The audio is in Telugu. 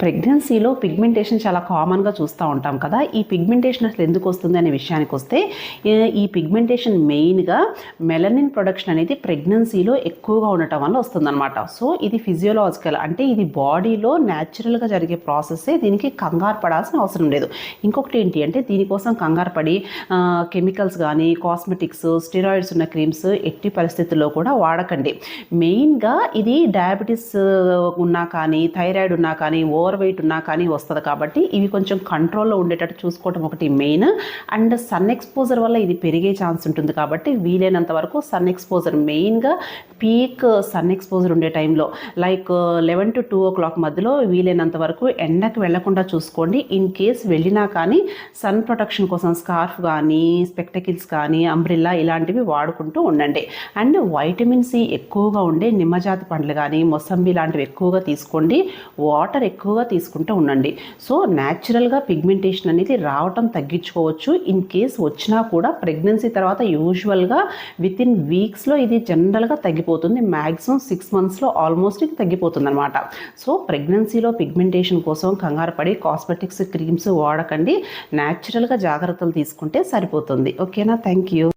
ప్రెగ్నెన్సీలో పిగ్మెంటేషన్ చాలా కామన్గా చూస్తూ ఉంటాం కదా. ఈ పిగ్మెంటేషన్ అసలు ఎందుకు వస్తుంది అనే విషయానికి వస్తే ఈ పిగ్మెంటేషన్ మెయిన్గా మెలనిన్ ప్రొడక్షన్ అనేది ప్రెగ్నెన్సీలో ఎక్కువగా ఉండటం వల్ల వస్తుందన్నమాట. సో ఇది ఫిజియోలాజికల్ అంటే ఇది బాడీలో న్యాచురల్గా జరిగే ప్రాసెస్సే దీనికి కంగారు పడాల్సిన అవసరం లేదు. ఇంకొకటి ఏంటి అంటే దీనికోసం కంగారు పడి కెమికల్స్ కానీ కాస్మెటిక్స్ స్టిరాయిడ్స్ ఉన్న క్రీమ్స్ ఎట్టి పరిస్థితుల్లో కూడా వాడకండి. మెయిన్గా ఇది డయాబెటీస్ ఉన్నా కానీ థైరాయిడ్ ఉన్నా కానీ ఓవర్ వెయిట్ ఉన్నా కానీ వస్తుంది కాబట్టి ఇవి కొంచెం కంట్రోల్లో ఉండేటట్టు చూసుకోవడం ఒకటి మెయిన్ అండ్ సన్ ఎక్స్పోజర్ వల్ల ఇది పెరిగే ఛాన్స్ ఉంటుంది కాబట్టి వీలైనంత వరకు సన్ ఎక్స్పోజర్ మెయిన్గా పీక్ సన్ ఎక్స్పోజర్ ఉండే టైంలో like eleven to two o'clock మధ్యలో వీలైనంత వరకు ఎండకు వెళ్ళకుండా చూసుకోండి. ఇన్ కేస్ వెళ్ళినా కానీ సన్ ప్రొటెక్షన్ కోసం స్కార్ఫ్ కానీ స్పెక్టకిల్స్ కానీ అంబ్రిల్లా ఇలాంటివి వాడుకుంటూ ఉండండి. అండ్ వైటమిన్ సి ఎక్కువగా ఉండే నిమ్మజాతి పండ్లు కానీ మొసంబి లాంటివి ఎక్కువగా తీసుకోండి. వాటర్ ఎక్కువ ఎక్కువగా తీసుకుంటూ ఉండండి. సో న్యాచురల్గా పిగ్మెంటేషన్ అనేది రావటం తగ్గించుకోవచ్చు. ఇన్ కేస్ వచ్చినా కూడా ప్రెగ్నెన్సీ తర్వాత యూజువల్గా విత్ ఇన్ వీక్స్లో ఇది జనరల్గా తగ్గిపోతుంది. మ్యాక్సిమం సిక్స్ మంత్స్లో ఆల్మోస్ట్ ఇది తగ్గిపోతుంది అనమాట సో ప్రెగ్నెన్సీలో పిగ్మెంటేషన్ కోసం కంగారు పడి కాస్మెటిక్స్ క్రీమ్స్ వాడకండి. న్యాచురల్గా జాగ్రత్తలు తీసుకుంటే సరిపోతుంది. ఓకేనా థ్యాంక్ యూ